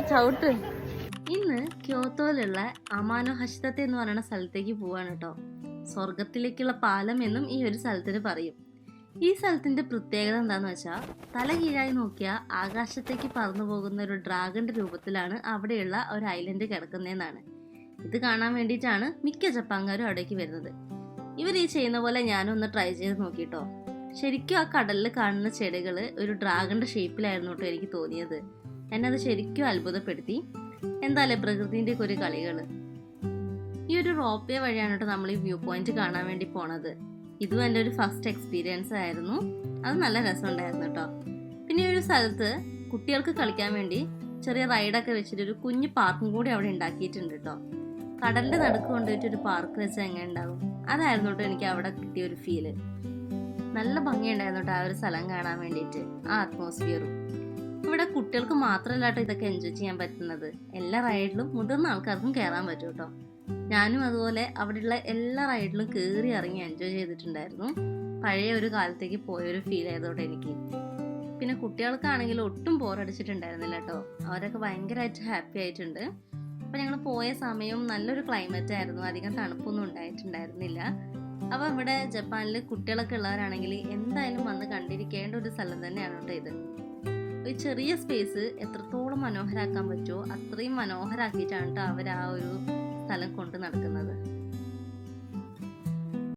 ചവിട്ട്. ഇന്ന് ക്യോത്തോയിലുള്ള അമാനോ ഹഷിതത്തെ എന്ന് പറയുന്ന സ്ഥലത്തേക്ക് പോവാണ് കേട്ടോ. സ്വർഗത്തിലേക്കുള്ള പാലം എന്നും ഈ ഒരു സ്ഥലത്തിന് പറയും. ഈ സ്ഥലത്തിന്റെ പ്രത്യേകത എന്താന്ന് വെച്ചാൽ തല കീഴായി നോക്കിയാൽ ആകാശത്തേക്ക് പറന്നു പോകുന്ന ഒരു ഡ്രാഗന്റെ രൂപത്തിലാണ് അവിടെയുള്ള ഒരു ഐലൻഡ് കിടക്കുന്നതെന്നാണ്. ഇത് കാണാൻ വേണ്ടിയിട്ടാണ് മിക്ക ജപ്പാൻകാരും അവിടേക്ക് വരുന്നത്. ഇവർ ഈ ചെയ്യുന്ന പോലെ ഞാനും ഒന്ന് ട്രൈ ചെയ്ത് നോക്കിട്ടോ. ശരിക്കും ആ കടലിൽ കാണുന്ന ചെടികൾ ഒരു ഡ്രാഗന്റെ ഷേപ്പിലായിരുന്നു കേട്ടോ എനിക്ക് തോന്നിയത്. എന്നെ അത് ശരിക്കും അത്ഭുതപ്പെടുത്തി. എന്തായാലും പ്രകൃതിന്റെ ഒക്കെ ഒരു കളികൾ ഈ ഒരു റോപ്പേ വഴിയാണ് കേട്ടോ നമ്മൾ ഈ വ്യൂ പോയിന്റ് കാണാൻ വേണ്ടി പോണത്. ഇതും എന്റെ ഒരു ഫസ്റ്റ് എക്സ്പീരിയൻസ് ആയിരുന്നു. അത് നല്ല രസമുണ്ടായിരുന്നു കേട്ടോ. പിന്നെ ഈ ഒരു സ്ഥലത്ത് കുട്ടികൾക്ക് കളിക്കാൻ വേണ്ടി ചെറിയ റൈഡൊക്കെ വെച്ചിട്ട് ഒരു കുഞ്ഞു പാർക്കും കൂടി അവിടെ ഉണ്ടാക്കിയിട്ടുണ്ട് കേട്ടോ. കടലിന്റെ നടുക്ക് കൊണ്ടുപോയിട്ട് ഒരു പാർക്ക് വെച്ചാൽ എങ്ങനെ ഉണ്ടാവും അതായിരുന്നു കേട്ടോ എനിക്ക് അവിടെ കിട്ടിയ ഒരു ഫീൽ നല്ല ഭംഗിയുണ്ടായിരുന്നു കേട്ടോ ആ ഒരു സ്ഥലം കാണാൻ വേണ്ടിയിട്ട്. ആ അറ്റ്മോസ്ഫിയറും ഇവിടെ കുട്ടികൾക്ക് മാത്രമല്ല കേട്ടോ ഇതൊക്കെ എൻജോയ് ചെയ്യാൻ പറ്റുന്നത്. എല്ലാ റൈഡിലും മുതിർന്ന ആൾക്കാർക്കും കയറാൻ പറ്റും കേട്ടോ. ഞാനും അതുപോലെ അവിടെയുള്ള എല്ലാ റൈഡിലും കയറി ഇറങ്ങി എൻജോയ് ചെയ്തിട്ടുണ്ടായിരുന്നു. പഴയ ഒരു കാലത്തേക്ക് പോയൊരു ഫീൽ ആയതോടെ എനിക്ക്. പിന്നെ കുട്ടികൾക്കാണെങ്കിൽ ഒട്ടും ബോറടിച്ചിട്ടുണ്ടായിരുന്നില്ല കേട്ടോ. അവരൊക്കെ ഭയങ്കരമായിട്ട് ഹാപ്പി ആയിട്ടുണ്ട്. അപ്പോൾ ഞങ്ങൾ പോയ സമയം നല്ലൊരു ക്ലൈമറ്റ് ആയിരുന്നു. അധികം തണുപ്പൊന്നും ഉണ്ടായിട്ടുണ്ടായിരുന്നില്ല. അപ്പോൾ ഇവിടെ ജപ്പാനിൽ കുട്ടികളൊക്കെ ഉള്ളവരാണെങ്കിൽ എന്തായാലും വന്ന് കണ്ടിരിക്കേണ്ട ഒരു സ്ഥലം തന്നെയാണ് കേട്ടോ ഇത്. ഒരു ചെറിയ സ്പേസ് എത്രത്തോളം മനോഹരാക്കാൻ പറ്റുമോ അത്രയും മനോഹരാക്കിയിട്ടാണ് ട്ടോ അവർ ആ ഒരു സ്ഥലം കൊണ്ട് നടക്കുന്നത്.